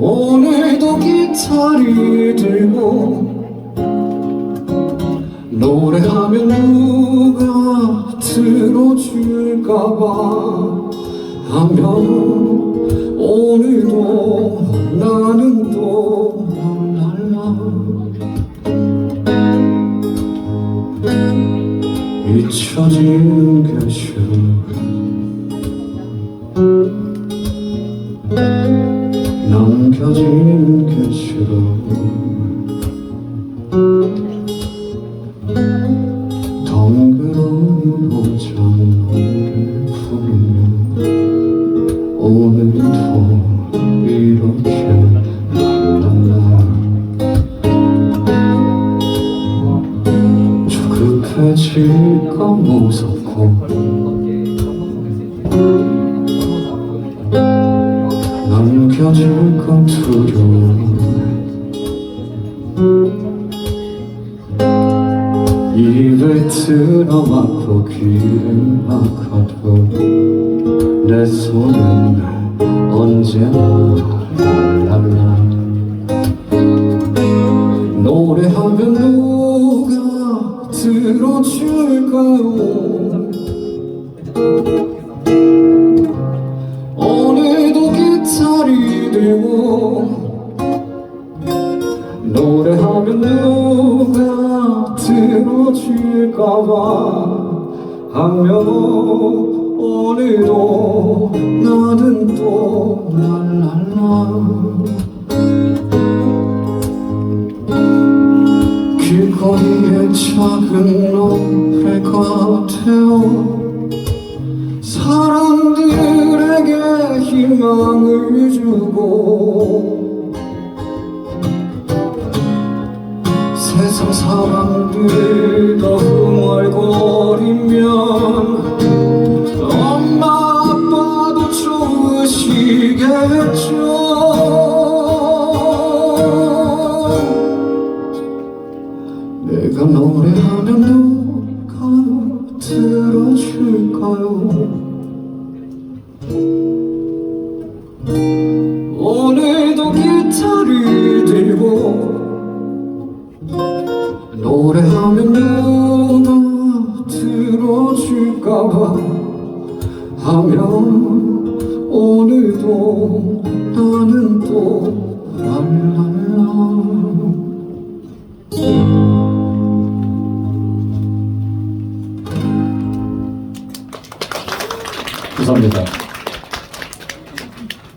오늘도 기타를 들고 노래하면 누가 들어줄까봐 하면 오늘도 나는 잊혀진 겨슈 남겨진 겨슈로 조급해질까 무섭고. 남겨질까 두려워 입을 틀어막고 귀를 막아도 내 손은 언제나 들어줄까요? 오늘도 기타를 들고 노래하면 누가 들어줄까봐 하며 오늘도 나는 또 랄랄라 길거리에 작은 노래 같아요. 사람들에게 희망을 주고 세상 사람들 더 흥얼거리면 엄마 아빠도 좋으시겠죠 내가 노래하면 누가 들어줄까요? 오늘도 기타를 들고 노래하면 누가 들어줄까봐 하면 오늘도 감사합니다.